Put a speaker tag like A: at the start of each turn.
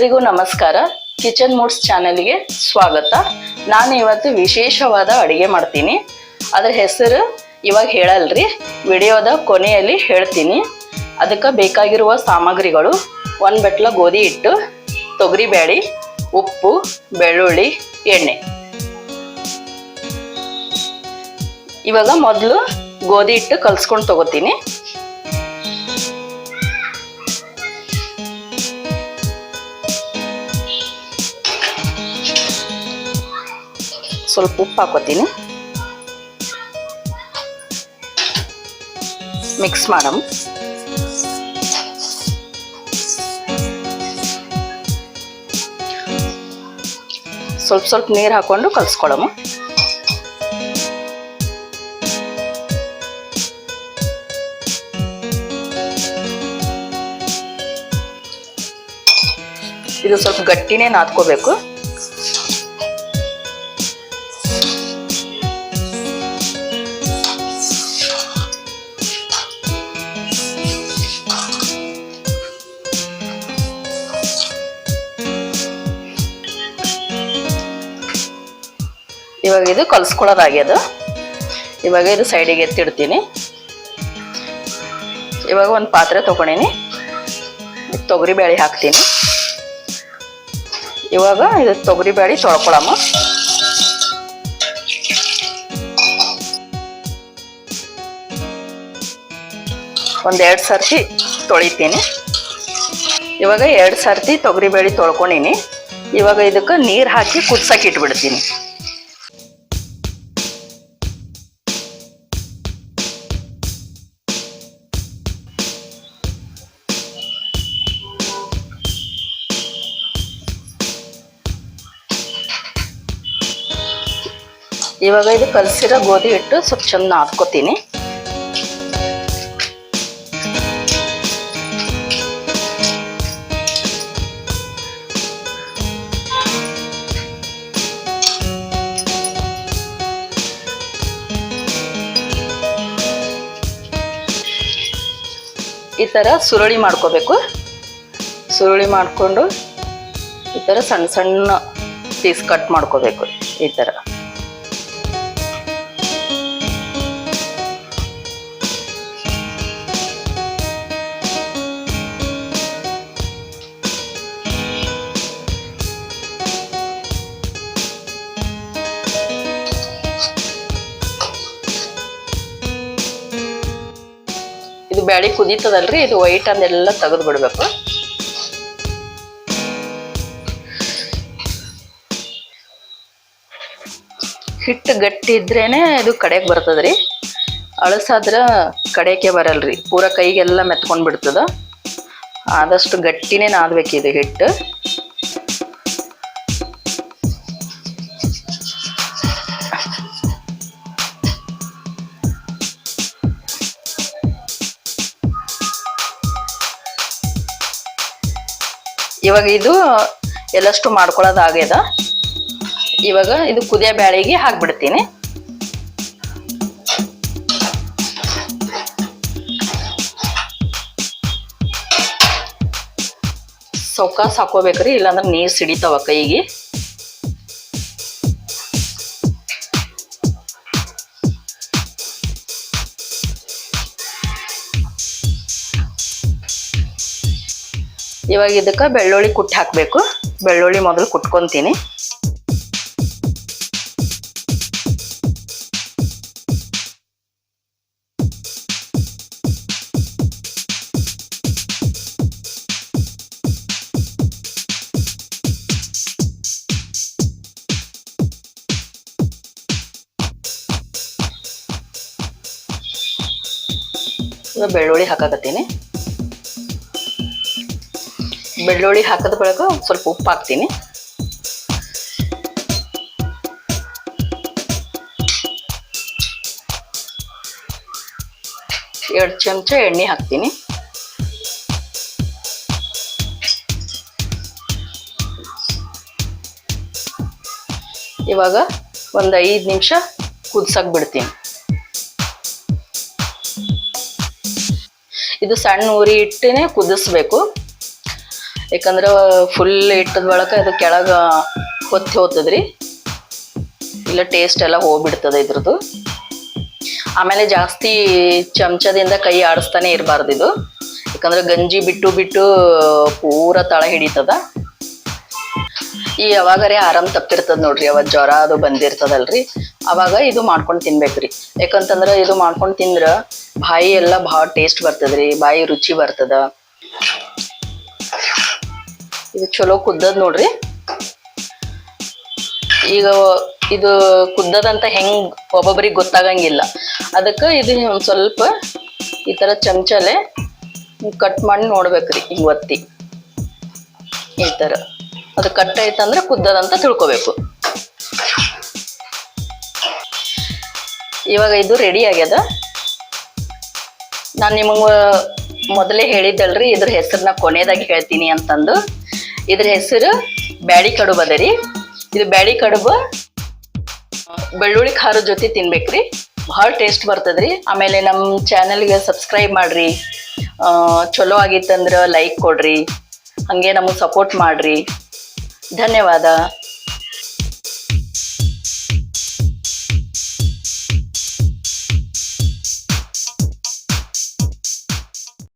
A: ಎಲ್ಲರಿಗೂ ನಮಸ್ಕಾರ. Kitchen moods ಚಾನೆಲ್ಗೆ ಸ್ವಾಗತ. ನಾನು ಇವತ್ತು ವಿಶೇಷವಾದ ಅಡುಗೆ ಮಾಡ್ತೀನಿ. ಅದ್ರ ಹೆಸರು ಇವಾಗ ಹೇಳಲ್ರಿ. ವಿಡಿಯೋದ ಕೊನೆಯಲ್ಲಿ ಹೇಳ್ತೀನಿ. ಅದಕ್ಕೆ ಬೇಕಾಗಿರುವ ಸಾಮಗ್ರಿಗಳು ಒಂದು ಬಟ್ಲ ಗೋಧಿ ಹಿಟ್ಟು ತೊಗರಿಬೇಳೆ ಉಪ್ಪು, ಬೆಳ್ಳುಳ್ಳಿ, ಎಣ್ಣೆ. ಇವಾಗ ಮೊದಲು ಗೋಧಿ ಹಿಟ್ಟು ಕಲ್ಸ್ಕೊಂಡು ತಗೋತೀನಿ. ಸ್ವಲ್ಪ ಉಪ್ಪು ಹಾಕೋತೀನಿ. ಮಿಕ್ಸ್ ಮಾಡಮ್. ಸ್ವಲ್ಪ ಸ್ವಲ್ಪ ನೀರು ಹಾಕೊಂಡು ಕಲ್ಸ್ಕೊಳಮ್ಮ ಇದು ಸ್ವಲ್ಪ ಗಟ್ಟಿನೇ ನಾದ್ಕೋಬೇಕು. ಇವಾಗ ಇದು ಕಲ್ಸ್ಕೊಳ್ಳೋದಾಗ್ಯದ. ಇವಾಗ ಇದು ಸೈಡಿಗೆ ಎತ್ತಿಡ್ತೀನಿ. ಇವಾಗ ಒಂದು ಪಾತ್ರೆ ತೊಗೊಂಡೀನಿ. ತೊಗರಿ ಬೇಳೆ ಹಾಕ್ತೀನಿ. ಇವಾಗ ಇದು ತೊಗರಿ ಬೇಳೆ ತೊಳ್ಕೊಳಮ್ಮ. ಒಂದೆರಡು ಸರ್ತಿ ತೊಳಿತೀನಿ. ಇವಾಗ ಎರಡು ಸರ್ತಿ ತೊಗರಿ ಬೇಳೆ ತೊಳ್ಕೊಂಡೀನಿ. ಇವಾಗ ಇದಕ್ಕೆ ನೀರು ಹಾಕಿ ಕುದ್ಸಕ್ಕೆ ಇಟ್ಬಿಡ್ತೀನಿ. ಇವಾಗ ಇದು ಕಲಸಿರೋ ಗೋಧಿ ಹಿಟ್ಟು ಸ್ವಲ್ಪ ಚೆಂದ ನಾದ್ಕೋತೀನಿ. ಈ ಥರ ಸುರುಳಿ ಮಾಡ್ಕೋಬೇಕು. ಸುರುಳಿ ಮಾಡಿಕೊಂಡು ಈ ಥರ ಸಣ್ಣ ಸಣ್ಣ ಪೀಸ್ ಕಟ್ ಮಾಡ್ಕೋಬೇಕು ಈ ಥರ ಬ್ಯಾಳಿ ಕುದೀತದಲ್ರಿ, ಇದು ವೈಟ್ ಅನ್ನೆಲ್ಲ ತೆಗೆದು ಬಿಡಬೇಕು. ಹಿಟ್ಟು ಗಟ್ಟಿ ಇದ್ರೇನೆ ಇದು ಕಡೆಗೆ ಬರ್ತದ್ರಿ. ಅಳಸಾದ್ರ ಕಡೆಗೆ ಬರಲ್ರಿ, ಪೂರ ಕೈಗೆಲ್ಲ ಮೆತ್ಕೊಂಡ್ ಬಿಡ್ತದ ಆದಷ್ಟು ಗಟ್ಟಿನೇ ನಾದ್ಬೇಕಿದು ಹಿಟ್ಟು ಇವಾಗ ಇದು ಎಲ್ಲಷ್ಟು ಮಾಡ್ಕೊಳ್ಳೋದಾಗ್ಯದ ಇವಾಗ ಇದು ಕುದಿಯ ಬ್ಯಾಳಿಗೆ ಹಾಕ್ಬಿಡ್ತೀನಿ. ಸೌಕಾಸ್ ಹಾಕೋಬೇಕ್ರಿ ಇಲ್ಲಾಂದ್ರೆ ನೀರು ಸಿಡಿತಾವ ಕೈಗೆ. ಇವಾಗ ಇದಕ್ಕೆ ಬೆಳ್ಳುಳ್ಳಿ ಕುಟ್ಟಿ ಹಾಕಬೇಕು. ಬೆಳ್ಳುಳ್ಳಿ ಮೊದಲು ಕುಟ್ಕೊತೀನಿ. ಬೆಳ್ಳುಳ್ಳಿ ಹಾಕಾಕತ್ತೀನಿ. ಬೆಳ್ಳುಳ್ಳಿ ಹಾಕಿದ ಬಳಿಕ ಸ್ವಲ್ಪ ಉಪ್ಪು ಹಾಕ್ತೀನಿ. ಎರಡು ಚಮಚ ಎಣ್ಣೆ ಹಾಕ್ತೀನಿ. ಇವಾಗ ಒಂದು ಐದು ನಿಮಿಷ ಕುದ್ಸಕ್ ಬಿಡ್ತೀನಿ. ಇದು ಸಣ್ಣ ಉರಿ ಇಟ್ಟೇ ಕುದಿಸ್ಬೇಕು. ಯಾಕಂದ್ರೆ ಫುಲ್ ಇಟ್ಟದ ಒಳಗೆ ಅದು ಕೆಳಗೆ ಹೊತ್ತಿ ಹೋಗ್ತದ್ರಿ. ಇಲ್ಲ ಟೇಸ್ಟ್ ಎಲ್ಲ ಹೋಗ್ಬಿಡ್ತದೆ ಇದ್ರದ್ದು. ಆಮೇಲೆ ಜಾಸ್ತಿ ಚಮಚದಿಂದ ಕೈ ಆಡಿಸ್ತಾನೆ ಇರಬಾರ್ದು ಇದು. ಯಾಕಂದ್ರೆ ಗಂಜಿ ಬಿಟ್ಟು ಬಿಟ್ಟು ಪೂರ ತಳ ಹಿಡಿತದ. ಈ ಯಾವಾಗರೇ ಆರಾಮ್ ತಪ್ಪಿರ್ತದ ನೋಡ್ರಿ ಅವಾಗ ಜ್ವರ ಅದು ಬಂದಿರ್ತದಲ್ರಿ. ಅವಾಗ ಇದು ಮಾಡ್ಕೊಂಡು ತಿನ್ಬೇಕ್ರಿ. ಯಾಕಂತಂದ್ರೆ ಇದು ಮಾಡ್ಕೊಂಡು ತಿಂದ್ರ ಬಾಯಿ ಎಲ್ಲ ಭಾಳ ಟೇಸ್ಟ್ ಬರ್ತದ್ರಿ, ಬಾಯಿ ರುಚಿ ಬರ್ತದ. ಇದು ಚಲೋ ಕುದ್ದದ್ ನೋಡ್ರಿ. ಈಗ ಇದು ಕುದ್ದದಂತ ಹೆಂಗ್ ಒಬ್ಬೊಬ್ಬರಿಗೆ ಗೊತ್ತಾಗಂಗಿಲ್ಲ. ಅದಕ್ಕೆ ಇದು ಒಂದ್ ಸ್ವಲ್ಪ ಈ ತರ ಚಮಚಲೆ ಕಟ್ ಮಾಡಿ ನೋಡ್ಬೇಕ್ರಿ ಹಿಂಗೆ ಒತ್ತಿ. ಈ ತರ. ಅದು ಕಟ್ ಆಯ್ತಂದ್ರೆ ಕುದ್ದದಂತ ತಿಳ್ಕೊಬೇಕು. ಇವಾಗ ಇದು ರೆಡಿ ಆಗ್ಯದ. ನಾನು ನಿಮಗೆ ಮೊದಲೇ ಹೇಳಿದ್ದಲ್ರಿ ಇದ್ರ ಹೆಸರನ್ನ ಕೊನೆಯದಾಗಿ ಹೇಳ್ತೀನಿ ಅಂತಂದು. ಇದ್ರ ಹೆಸರು ಬ್ಯಾಡಿ ಕಡುಬು ಅದ ರೀ ಇದು ಬ್ಯಾಡಿ ಕಡುಬು, ಬೆಳ್ಳುಳ್ಳಿ ಖಾರದ ಜೊತೆ ತಿನ್ಬೇಕ್ರಿ. ಭಾಳ ಟೇಸ್ಟ್ ಬರ್ತದ್ರಿ. ಆಮೇಲೆ ನಮ್ಮ ಚಾನಲ್ಗೆ ಸಬ್ಸ್ಕ್ರೈಬ್ ಮಾಡ್ರಿ. ಚಲೋ ಆಗಿತ್ತಂದ್ರೆ ಲೈಕ್ ಕೊಡ್ರಿ. ಹಾಗೆ ನಮಗೆ ಸಪೋರ್ಟ್ ಮಾಡ್ರಿ. ಧನ್ಯವಾದ.